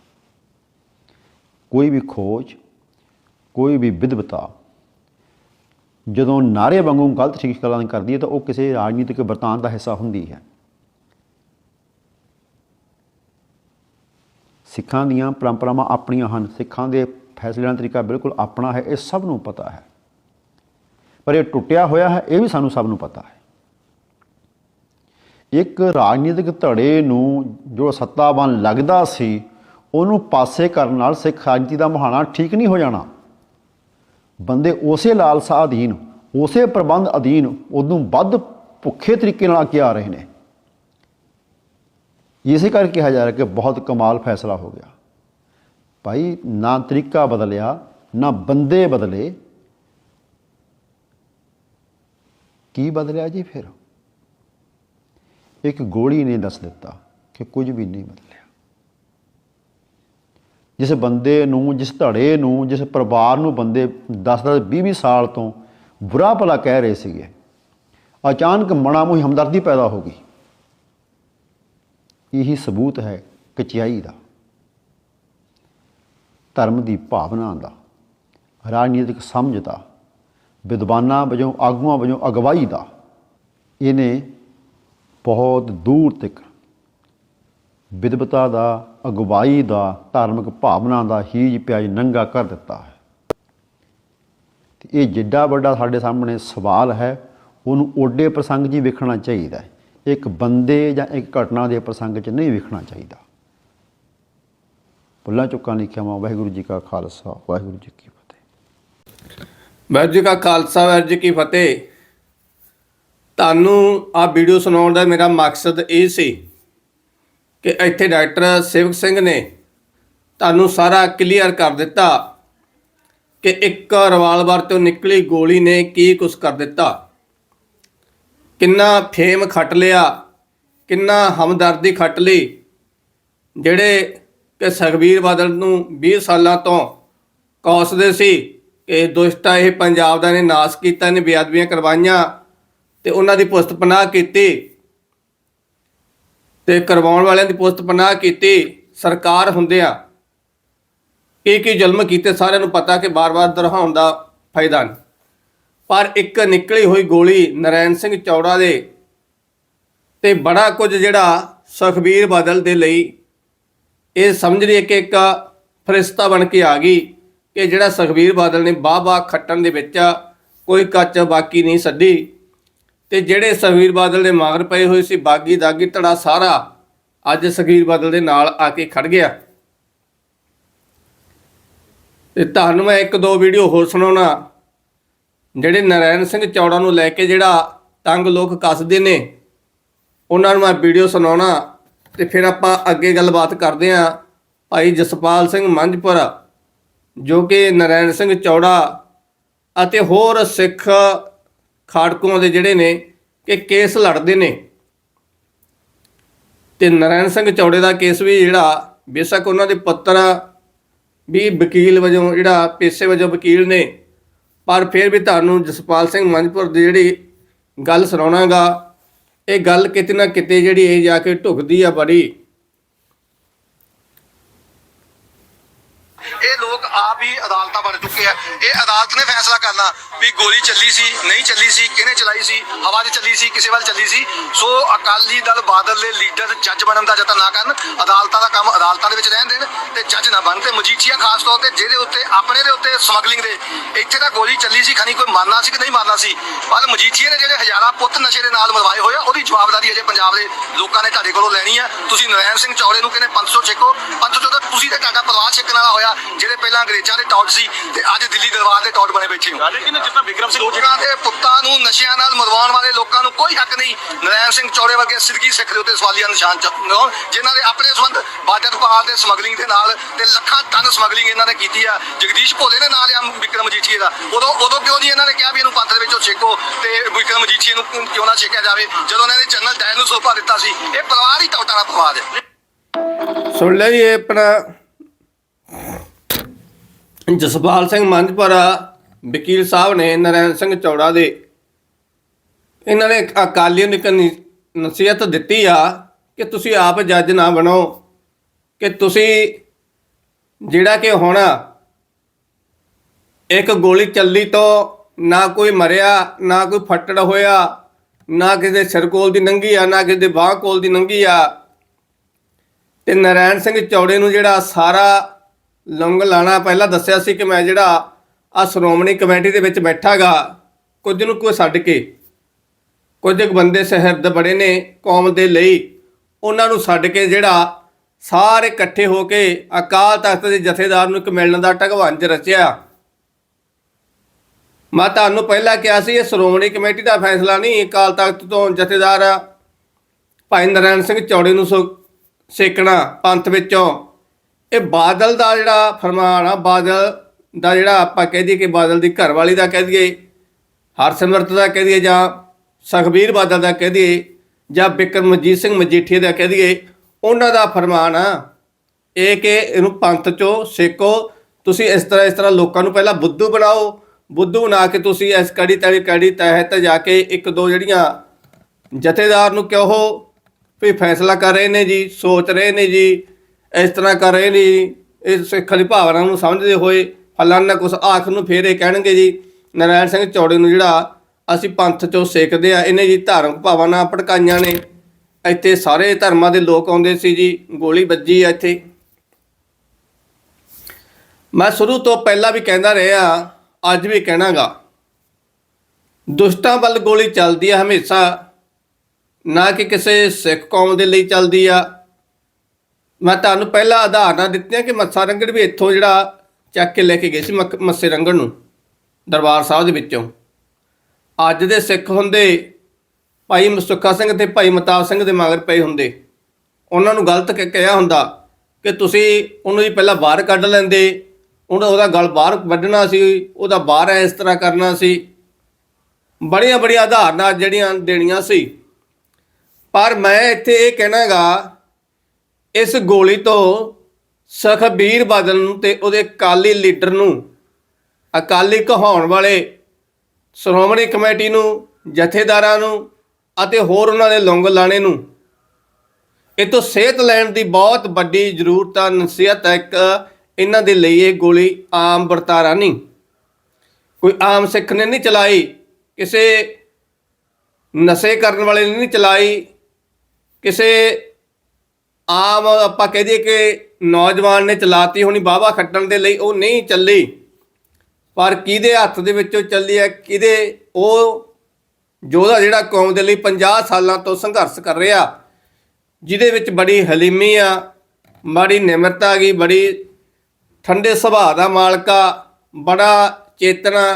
ਕੋਈ ਵੀ ਖੋਜ, ਕੋਈ ਵੀ ਵਿਦਵਤਾ ਜਦੋਂ ਨਾਰੇ ਵਾਂਗੂ ਗਲਤ ਠੀਕ ਗੱਲਾਂ ਕਰਦੀ ਹੈ ਤਾਂ ਉਹ ਕਿਸੇ ਰਾਜਨੀਤਿਕ ਵਰਤਾਂਤ ਦਾ ਹਿੱਸਾ ਹੁੰਦੀ ਹੈ। ਸਿੱਖਾਂ ਦੀਆਂ ਪਰੰਪਰਾਵਾਂ ਆਪਣੀਆਂ ਹਨ। ਸਿੱਖਾਂ ਦੇ ਫੈਸਲਿਆਂ ਦਾ ਤਰੀਕਾ ਬਿਲਕੁਲ ਆਪਣਾ ਹੈ, ਇਹ ਸਭ ਨੂੰ ਪਤਾ ਹੈ। ਪਰ ਇਹ ਟੁੱਟਿਆ ਹੋਇਆ ਹੈ, ਇਹ ਵੀ ਸਾਨੂੰ ਸਭ ਨੂੰ ਪਤਾ ਹੈ। ਇੱਕ ਰਾਜਨੀਤਿਕ ਧੜੇ ਨੂੰ ਜੋ ਸੱਤਾਵਾਨ ਲੱਗਦਾ ਸੀ, ਉਹਨੂੰ ਪਾਸੇ ਕਰਨ ਨਾਲ ਸਿੱਖ ਰਾਜਨੀਤੀ ਦਾ ਮੁਹਾਣਾ ਠੀਕ ਨਹੀਂ ਹੋ ਜਾਣਾ। ਬੰਦੇ ਉਸੇ ਲਾਲਸਾ ਅਧੀਨ ਉਸੇ ਪ੍ਰਬੰਧ ਅਧੀਨ ਉਦੋਂ ਵੱਧ ਭੁੱਖੇ ਤਰੀਕੇ ਨਾਲ ਅੱਗੇ ਆ ਰਹੇ ਨੇ। ਇਸੇ ਕਰਕੇ ਕਿਹਾ ਜਾ ਰਿਹਾ ਕਿ ਬਹੁਤ ਕਮਾਲ ਫੈਸਲਾ ਹੋ ਗਿਆ। ਭਾਈ, ਨਾ ਤਰੀਕਾ ਬਦਲਿਆ, ਨਾ ਬੰਦੇ ਬਦਲੇ। ਕੀ ਬਦਲਿਆ ਜੀ ਫਿਰ? ਇੱਕ ਗੋਲੀ ਨੇ ਦੱਸ ਦਿੱਤਾ ਕਿ ਕੁਝ ਵੀ ਨਹੀਂ ਬਦਲਿਆ। ਜਿਸ ਬੰਦੇ ਨੂੰ, ਜਿਸ ਧੜੇ ਨੂੰ, ਜਿਸ ਪਰਿਵਾਰ ਨੂੰ ਬੰਦੇ 10-10 20-20 ਸਾਲ ਤੋਂ ਬੁਰਾ ਭਲਾ ਕਹਿ ਰਹੇ ਸੀਗੇ, ਅਚਾਨਕ ਮਣਾ ਮੋਹੀ ਹਮਦਰਦੀ ਪੈਦਾ ਹੋ ਗਈ। ਇਹੀ ਸਬੂਤ ਹੈ ਕਚਿਆਈ ਦਾ, ਧਰਮ ਦੀ ਭਾਵਨਾ ਦਾ, ਰਾਜਨੀਤਿਕ ਸਮਝ ਦਾ, ਵਿਦਵਾਨਾਂ ਵਜੋਂ, ਆਗੂਆਂ ਵਜੋਂ ਅਗਵਾਈ ਦਾ। ਇਹਨੇ ਬਹੁਤ ਦੂਰ ਤੱਕ ਵਿਦਵਤਾ ਦਾ ਅਗਵਾਈ ਦਾ, ਧਾਰਮਿਕ ਭਾਵਨਾ ਦਾ ਹੀਜ ਪਿਆਜ ਨੰਗਾ ਕਰ ਦਿੱਤਾ ਹੈ। ਤੇ ਇਹ ਜਿੱਡਾ ਵੱਡਾ ਸਾਡੇ ਸਾਹਮਣੇ ਸਵਾਲ ਹੈ, ਉਹਨੂੰ ਓਡੇ ਪ੍ਰਸੰਗ 'ਚ ਹੀ ਵੇਖਣਾ ਚਾਹੀਦਾ ਹੈ। ਇੱਕ ਬੰਦੇ ਜਾਂ ਇੱਕ ਘਟਨਾ ਦੇ ਪ੍ਰਸੰਗ 'ਚ ਨਹੀਂ ਵੇਖਣਾ ਚਾਹੀਦਾ। ਭੁੱਲਾਂ ਚੁੱਕਾਂ ਲਿਖਿਆ ਮਾ ਵਾਹਿਗੁਰੂ ਜੀ ਕਾ ਖਾਲਸਾ, ਵਾਹਿਗੁਰੂ ਜੀ ਕੀ ਫਤਿਹ। ਵਾਹਿਗੁਰੂ ਜੀ ਕਾ ਖਾਲਸਾ, ਵਾਹਿਗੁਰੂ ਜੀ ਕੀ ਫਤਿਹ। ਤੁਹਾਨੂੰ ਆ ਵੀਡੀਓ ਸੁਣਾਉਣ ਦਾ ਮੇਰਾ ਮਕਸਦ ਇਹ ਸੀ ਕਿ ਇੱਥੇ ਡਾਕਟਰ ਸੇਵਕ ਸਿੰਘ ਨੇ ਤੁਹਾਨੂੰ ਸਾਰਾ ਕਲੀਅਰ ਕਰ ਦਿੱਤਾ ਕਿ ਇੱਕ ਰਿਵਾਲਵਰ ਤੋਂ ਨਿਕਲੀ ਗੋਲੀ ਨੇ ਕੀ ਕੁਛ ਕਰ ਦਿੱਤਾ। ਕਿੰਨਾ ਫੇਮ ਖੱਟ ਲਿਆ, ਕਿੰਨਾ ਹਮਦਰਦੀ ਖੱਟ ਲਈ, ਜਿਹੜੇ ਕਿ ਸੁਖਬੀਰ ਬਾਦਲ ਨੂੰ 20 ਸਾਲਾਂ ਤੋਂ ਕੌਸਦੇ ਸੀ ਕਿ ਦੁਸ਼ਟਾ ਇਹ ਪੰਜਾਬ ਦਾ ਨੇ ਨਾਸ ਕੀਤਾ ਨੇ ਬੇਅਦਬੀਆਂ ਕਰਵਾਈਆਂ ਤੇ ਉਹਨਾਂ ਦੀ ਪੁਸਤ ਪਨਾਹ ਕੀਤੀ। ਤੇ ਕਰਵਾਉਣ ਵਾਲਿਆਂ ਦੀ ਪੁਸਤ ਪਨਾਹ ਕੀਤੀ। ਸਰਕਾਰ ਹੁੰਦਿਆਂ ਕੀ ਕੀ ਜ਼ੁਲਮ ਕੀਤੇ ਸਾਰਿਆਂ ਨੂੰ ਪਤਾ ਕਿ ਬਾਰ-ਬਾਰ ਦੁਹਰਾਉਣ ਦਾ ਫਾਇਦਾ ਨਹੀਂ। ਪਰ ਇੱਕ ਨਿਕਲੀ ਹੋਈ ਗੋਲੀ ਨਰੈਣ ਸਿੰਘ ਚੌੜਾ ਦੇ ਤੇ ਬੜਾ ਕੁਝ ਜਿਹੜਾ ਸੁਖਬੀਰ ਬਾਦਲ ਦੇ ਲਈ ਇਹ ਸਮਝ ਰਹੀ ਕਿ ਇੱਕ ਫਰਿਸ਼ਤਾ ਬਣ ਕੇ ਆ ਗਈ ਕਿ ਜਿਹੜਾ ਸੁਖਬੀਰ ਬਾਦਲ ਨੇ ਬਾਹ-ਬਾਹ ਖੱਟਣ ਦੇ ਵਿੱਚ ਕੋਈ ਕੱਚ ਬਾਕੀ ਨਹੀਂ ਛੱਡੀ ਤੇ ਜਿਹੜੇ ਸੁਖਬੀਰ ਬਾਦਲ ਦੇ ਮਗਰ ਪਏ ਹੋਏ ਸੀ, ਬਾਗੀ ਦਾਗੀ ਧੜਾ ਸਾਰਾ ਅੱਜ ਸੁਖਬੀਰ ਬਾਦਲ ਦੇ ਨਾਲ ਆ ਕੇ ਖੜ ਗਿਆ। ਤੇ ਤੁਹਾਨੂੰ ਮੈਂ ਇੱਕ ਦੋ ਵੀਡੀਓ ਹੋਰ ਸੁਣਾਉਣਾ। ਜਿਹੜੇ ਨਰੈਣ ਸਿੰਘ ਚੌੜਾ ਨੂੰ ਲੈ ਕੇ ਜਿਹੜਾ ਤੰਗ ਲੋਕ ਕੱਸਦੇ ਨੇ, ਉਹਨਾਂ ਨੂੰ ਮੈਂ ਵੀਡੀਓ ਸੁਣਾਉਣਾ। ਤੇ ਫਿਰ ਆਪਾਂ ਅੱਗੇ ਗੱਲਬਾਤ ਕਰਦੇ ਆਂ ਭਾਈ ਜਸਪਾਲ ਸਿੰਘ ਮੰਝਪੁਰ, ਜੋ ਕਿ ਨਰੈਣ ਸਿੰਘ ਚੌੜਾ ਅਤੇ ਹੋਰ ਸਿੱਖ ਖਾੜਕੂਆਂ ਦੇ ਜਿਹੜੇ ਨੇ ਕਿ ਕੇਸ ਲੜਦੇ ਨੇ। ਤੇ ਨਰੈਣ ਸਿੰਘ ਚੌੜੇ ਦਾ ਕੇਸ ਵੀ ਜਿਹੜਾ, ਬੇਸ਼ੱਕ ਉਹਨਾਂ ਦੇ ਪੁੱਤਰ ਵੀ ਵਕੀਲ ਵਜੋਂ ਜਿਹੜਾ ਪੇਸ਼ੇ ਵਜੋਂ ਵਕੀਲ ਨੇ, ਪਰ ਫਿਰ ਵੀ ਤੁਹਾਨੂੰ ਜਸਪਾਲ ਸਿੰਘ ਮੰਜਪੁਰ ਦੀ ਜਿਹੜੀ ਗੱਲ ਸੁਣਾਉਣਾਗਾ, ਇਹ ਗੱਲ ਕਿਤੇ ਨਾ ਕਿਤੇ ਜਿਹੜੀ ਇਹ ਜਾ ਕੇ ਢੁਕਦੀ ਆ ਬੜੀ। ਇਹ ਲੋਕ ਆਪ ਹੀ ਅਦਾਲਤਾਂ ਬਣ ਚੁੱਕੇ ਆ। ਇਹ ਅਦਾਲਤ ਨੇ ਫੈਸਲਾ ਕਰਨਾ ਵੀ ਗੋਲੀ ਚੱਲੀ ਸੀ, ਨਹੀਂ ਚੱਲੀ ਸੀ, ਕਿਹਨੇ ਚਲਾਈ ਸੀ, ਹਵਾ 'ਚ ਚੱਲੀ ਸੀ, ਕਿਸੇ ਵੱਲ ਚੱਲੀ ਸੀ। ਸੋ ਅਕਾਲੀ ਦਲ ਬਾਦਲ ਦੇ ਲੀਡਰ ਜੱਜ ਬਣਨ ਦਾ ਯਤਨ ਨਾ ਕਰਨ, ਅਦਾਲਤਾਂ ਦਾ ਕੰਮ ਅਦਾਲਤਾਂ ਦੇ ਵਿੱਚ ਰਹਿਣ ਦੇਣ ਤੇ ਜੱਜ ਨਾ ਬਣ ਤੇ ਮਜੀਠੀਆ ਖਾਸ ਤੌਰ ਤੇ ਜਿਹਦੇ ਉੱਤੇ, ਆਪਣੇ ਦੇ ਉੱਤੇ ਸਮਗਲਿੰਗ ਦੇ, ਇੱਥੇ ਤਾਂ ਗੋਲੀ ਚੱਲੀ ਸੀ ਖਣੀ, ਕੋਈ ਮਾਰਨਾ ਸੀ ਕਿ ਨਹੀਂ ਮਾਰਨਾ ਸੀ। ਪਰ ਮਜੀਠੀਆ ਨੇ ਜਿਹੜੇ ਹਜ਼ਾਰਾਂ ਪੁੱਤ ਨਸ਼ੇ ਦੇ ਨਾਲ ਮਰਵਾਏ ਹੋਏ ਆ, ਉਹਦੀ ਜਵਾਬਦਾਰੀ ਅਜੇ ਪੰਜਾਬ ਦੇ ਲੋਕਾਂ ਨੇ ਤੁਹਾਡੇ ਕੋਲੋਂ ਲੈਣੀ ਆ। ਤੁਸੀਂ ਨਰਾਇਣ ਸਿੰਘ ਚੌੜੇ ਨੂੰ ਕਹਿੰਦੇ 500 ਛੇਕੋ 500 ਤਾਂ ਤੁਸੀਂ ਤੇ ਤੁਹਾਡਾ ਪਰਿਵਾਰ ਛੇਕਣ ਵਾਲਾ ਹੋਇਆ, ਜਿਹੜੇ ਪਹਿਲਾਂ ਅੰਗਰੇਜ਼ਾਂ ਦੇ ਟੌਟ ਸੀ ਤੇ ਅੱਜ ਦਿੱਲੀ ਦਰਬਾਰ ਦੇ ਟੌਟ ਬਣੇ ਬੈਠੇ ਹੋ। ਲੇਕਿਨ ਜਿੱਦਾਂ ਵਿਕਰਮ ਸਿੰਘ ਲੋਕਾਂ ਦੇ ਪੁੱਤਾਂ ਨੂੰ ਨਸ਼ਿਆਂ ਨਾਲ ਮਰਵਾਉਣ ਵਾਲੇ ਲੋਕਾਂ ਨੂੰ ਕੋਈ ਹੱਕ ਨਹੀਂ। ਨਰਾਇਣ ਸਿੰਘ ਚੌੜੇ ਵਰਗੇ ਸਿੱਧਗੀ ਸਿੱਖ ਦੇ ਉੱਤੇ ਸਵਾਲੀਆ ਨਿਸ਼ਾਨ ਚੁੱਕਣ ਜਿਨ੍ਹਾਂ ਦੇ ਆਪਣੇ ਸੰਬੰਧ ਬਾਜਰਪਾਲ ਦੇ ਸਮਗਲਿੰਗ ਦੇ ਨਾਲ ਤੇ ਲੱਖਾਂ ਟਨ ਸਮਗਲਿੰਗ ਇਹਨਾਂ ਨੇ ਕੀਤੀ ਆ। ਜਗਦੀਸ਼ ਭੋਲੇ ਨੇ ਨਾਲ ਆ ਵਿਕਰਮ ਮਜੀਠੀਏ ਦਾ। ਉਦੋਂ ਉਦੋਂ ਕਿਉਂ ਨਹੀਂ ਇਹਨਾਂ ਨੇ ਕਿਹਾ ਵੀ ਇਹਨੂੰ ਪੰਥ ਦੇ ਵਿੱਚੋਂ ਛੇਕੋ ਤੇ ਵਿਕਰਮ ਮਜੀਠੀਏ ਨੂੰ ਕਿਉਂ ਨਾ ਛੇਕਿਆ ਜਾਵੇ? ਜਦੋਂ ਇਹਨਾਂ ਨੇ ਜਨਰਲ ਡਾਇਰ ਨੂੰ ਸੌਂਪਾ ਦਿੱਤਾ ਸੀ ਇਹ ਪਰਿਵਾਰ ਹੀ ਟੌਟਾ ਦਾ ਪਰਿਵਾਰ ਹੈ। ਸੁਣ ਲਿਆ ਜੀ ਇਹ ਆਪਣਾ ਜਸਪਾਲ ਸਿੰਘ ਮੰਝਪੁਰ, ਵਕੀਲ ਸਾਹਿਬ ਨੇ ਨਰੈਣ ਸਿੰਘ ਚੌੜਾ ਦੇ। ਇਹਨਾਂ ਨੇ ਅਕਾਲੀਆਂ ਨੂੰ ਇੱਕ ਨਸੀਹਤ ਦਿੱਤੀ ਆ ਕਿ ਤੁਸੀਂ ਆਪ ਜੱਜ ਨਾ ਬਣੋ, ਕਿ ਤੁਸੀਂ ਜਿਹੜਾ ਕਿ ਹੁਣ ਇੱਕ ਗੋਲੀ ਚੱਲੀ ਤੋਂ ਨਾ ਕੋਈ ਮਰਿਆ, ਨਾ ਕੋਈ ਫੱਟੜ ਹੋਇਆ, ਨਾ ਕਿਸੇ ਦੇ ਸਿਰ ਕੋਲ ਦੀ ਨੰਗੀ ਆ, ਨਾ ਕਿਸੇ ਦੇ ਬਾਹ ਕੋਲ ਦੀ ਨੰਗੀ ਆ। ਤੇ ਨਰਾਇਣ ਸਿੰਘ ਚੌੜੇ ਨੂੰ ਜਿਹੜਾ ਸਾਰਾ ਲੰਗ ਲਾਣਾ। ਪਹਿਲਾਂ ਦੱਸਿਆ ਸੀ ਕਿ ਮੈਂ ਜਿਹੜਾ ਆ ਸ਼੍ਰੋਮਣੀ ਕਮੇਟੀ ਦੇ ਵਿੱਚ ਬੈਠਾਗਾ, ਕੁਝ ਨੂੰ ਕੋਈ ਛੱਡ ਕੇ, ਕੁਝ ਕੁ ਬੰਦੇ ਸਹਿਰਦ ਬੜੇ ਨੇ ਕੌਮ ਦੇ ਲਈ, ਉਹਨਾਂ ਨੂੰ ਛੱਡ ਕੇ ਜਿਹੜਾ ਸਾਰੇ ਇਕੱਠੇ ਹੋ ਕੇ ਅਕਾਲ ਤਖਤ ਦੇ ਜਥੇਦਾਰ ਨੂੰ ਇੱਕ ਮਿਲਣ ਦਾ ਢਗਵੰਜ ਰਚਿਆ। ਮੈਂ ਤੁਹਾਨੂੰ ਪਹਿਲਾਂ ਕਿਹਾ ਸੀ, ਇਹ ਸ਼੍ਰੋਮਣੀ ਕਮੇਟੀ ਦਾ ਫੈਸਲਾ ਨਹੀਂ, ਅਕਾਲ ਤਖਤ ਤੋਂ ਜਥੇਦਾਰ ਭਾਈ ਨਰਾਇਣ ਸਿੰਘ ਚੌੜੇ ਨੂੰ ਸੋ ਸੇਕਣਾ, ਪੰਥ ਵਿੱਚੋਂ। ਇਹ ਬਾਦਲ ਦਾ ਜਿਹੜਾ ਫਰਮਾਨ ਆ, ਬਾਦਲ ਦਾ ਜਿਹੜਾ ਆਪਾਂ ਕਹਿ ਦਈਏ ਕਿ ਬਾਦਲ ਦੀ ਘਰਵਾਲੀ ਦਾ ਕਹਿ ਦਈਏ, ਹਰਸਿਮਰਤ ਦਾ ਕਹਿ ਦਈਏ ਜਾਂ ਸੁਖਬੀਰ ਬਾਦਲ ਦਾ ਕਹਿ ਦਈਏ ਜਾਂ ਬਿਕਰਮਜੀਤ ਸਿੰਘ ਮਜੀਠੀਆ ਦਾ ਕਹਿ ਦਈਏ, ਉਹਨਾਂ ਦਾ ਫਰਮਾਨ ਆ। ਇਹ ਕਿ ਇਹਨੂੰ ਪੰਥ ਚੋਂ ਸੇਕੋ, ਤੁਸੀਂ ਇਸ ਤਰ੍ਹਾਂ ਇਸ ਤਰ੍ਹਾਂ ਲੋਕਾਂ ਨੂੰ ਪਹਿਲਾਂ ਬੁੱਧੂ ਬਣਾਓ। ਬੁੱਧੂ ਬਣਾ ਕੇ ਤੁਸੀਂ ਇਸ ਕੜੀ ਤੜੀ ਕੜੀ ਤਹਿਤ ਜਾ ਕੇ ਇੱਕ ਦੋ ਜਿਹੜੀਆਂ ਜਥੇਦਾਰ ਨੂੰ ਕਹੋ ਵੀ ਫੈਸਲਾ ਕਰ ਰਹੇ ਨੇ ਜੀ, ਸੋਚ ਰਹੇ ਨੇ ਜੀ ਇਸ ਤਰ੍ਹਾਂ ਕਰ ਰਹੇ ਨੇ ਜੀ, ਇਹ ਸਿੱਖਾਂ ਦੀ ਭਾਵਨਾ ਨੂੰ ਸਮਝਦੇ ਹੋਏ ਫਲਾਨਾ ਕੁਛ ਆਖਰ ਨੂੰ ਫੇਰ ਇਹ ਕਹਿਣਗੇ ਜੀ ਨਰਾਇਣ ਸਿੰਘ ਚੌੜੇ ਨੂੰ ਜਿਹੜਾ ਅਸੀਂ ਪੰਥ ਚੋਂ ਸਿੱਖਦੇ ਆ ਇਹਨੇ ਜੀ ਧਾਰਮਿਕ ਭਾਵਨਾ ਭੜਕਾਈਆਂ ਨੇ। ਇੱਥੇ ਸਾਰੇ ਧਰਮਾਂ ਦੇ ਲੋਕ ਆਉਂਦੇ ਸੀ ਜੀ ਗੋਲੀ ਵੱਜੀ ਆ ਇੱਥੇ। ਮੈਂ ਸ਼ੁਰੂ ਤੋਂ ਪਹਿਲਾਂ ਵੀ ਕਹਿੰਦਾ ਰਿਹਾ ਅੱਜ ਵੀ ਕਹਿਣਾਗਾ। ਦੁਸ਼ਟਾਂ ਵੱਲ ਗੋਲੀ ਚੱਲਦੀ ਆ ਹਮੇਸ਼ਾ ਨਾ ਕਿ ਕਿਸੇ ਸਿੱਖ ਕੌਮ ਦੇ ਲਈ ਚੱਲਦੀ ਆ। ਮੈਂ ਤੁਹਾਨੂੰ ਪਹਿਲਾਂ ਉਦਾਹਰਨਾਂ ਦਿੱਤੀਆਂ ਕਿ ਮੱਸਾ ਰੰਗੜ ਵੀ ਇੱਥੋਂ ਜਿਹੜਾ ਚੱਕ ਕੇ ਲੈ ਕੇ ਗਏ ਸੀ ਮੱਕ- ਮੱਸੇ ਰੰਗੜ ਨੂੰ, ਦਰਬਾਰ ਸਾਹਿਬ ਦੇ ਵਿੱਚੋਂ। ਅੱਜ ਦੇ ਸਿੱਖ ਹੁੰਦੇ ਭਾਈ ਸੁੱਖਾ ਸਿੰਘ ਤੇ ਭਾਈ ਮਤਾਬ ਸਿੰਘ ਦੇ ਮਗਰ ਪਏ ਹੁੰਦੇ। ਉਹਨਾਂ ਨੂੰ ਗਲਤ ਕ- ਕਿਹਾ ਹੁੰਦਾ ਕਿ ਤੁਸੀਂ ਉਹਨੂੰ ਜੀ ਪਹਿਲਾਂ ਬਾਹਰ ਕੱਢ ਲੈਂਦੇ ਉਹਦਾ ਉਹਦਾ ਗਲ ਬਾਹਰ ਵੱਢਣਾ ਸੀ, ਉਹਦਾ ਬਾਹਰ ਇਸ ਤਰ੍ਹਾਂ ਕਰਨਾ ਸੀ। ਬੜੀਆਂ ਬੜੀਆਂ ਉਦਾਹਰਨਾਂ ਜਿਹੜੀਆਂ ਦੇਣੀਆਂ ਸੀ। ਪਰ ਮੈਂ ਇੱਥੇ ਇਹ ਕਹਿਣਾਗਾ ਇਸ ਗੋਲੀ ਤੋਂ ਸੁਖਬੀਰ ਬਾਦਲ ਨੂੰ ਤੇ ਉਹਦੇ ਅਕਾਲੀ ਲੀਡਰ ਨੂੰ, ਅਕਾਲੀ ਕਹਾਉਣ ਵਾਲੇ ਸ਼੍ਰੋਮਣੀ ਕਮੇਟੀ ਨੂੰ, ਜਥੇਦਾਰਾਂ ਨੂੰ ਅਤੇ ਹੋਰ ਉਹਨਾਂ ਦੇ ਲੌਂਗ ਲਾਣੇ ਨੂੰ। ਇਹ ਤੋਂ ਸਿਹਤ ਲੈਣ ਦੀ ਬਹੁਤ ਵੱਡੀ ਜ਼ਰੂਰਤ ਆ, ਨਸੀਹਤ ਹੈ ਇੱਕ, ਇਹਨਾਂ ਦੇ ਲਈ ਇਹ ਗੋਲੀ ਆਮ ਵਰਤਾਰਾ ਨਹੀਂ। ਕੋਈ ਆਮ ਸਿੱਖ ਨੇ ਨਹੀਂ ਚਲਾਈ, ਕਿਸੇ ਨਸ਼ੇ ਕਰਨ ਵਾਲੇ ਨੇ ਨਹੀਂ ਚਲਾਈ, ਕਿਸੇ ਆਮ ਆਪਾਂ ਕਹਿ ਦਈਏ ਕਿ ਨੌਜਵਾਨ ਨੇ ਚਲਾਤੀ ਹੋਣੀ ਬਾਵਾ ਖੱਟਣ ਦੇ ਲਈ ਉਹ ਨਹੀਂ ਚੱਲੀ। ਪਰ ਕਿਹਦੇ ਹੱਥ ਦੇ ਵਿੱਚੋਂ ਚੱਲੀ ਹੈ, ਕਿਹਦੇ, ਉਹ ਯੋਧਾ ਜਿਹੜਾ ਕੌਮ ਦੇ ਲਈ 50 ਸਾਲਾਂ ਤੋਂ ਸੰਘਰਸ਼ ਕਰ ਰਿਹਾ, ਜਿਹਦੇ ਵਿੱਚ ਬੜੀ ਹਲੀਮੀ ਆ ਬੜੀ ਨਿਮਰਤਾ ਗਈ, ਬੜੀ ਠੰਡੇ ਸੁਭਾਅ ਦਾ ਮਾਲਕ ਆ, ਬੜਾ ਚੇਤਨਾ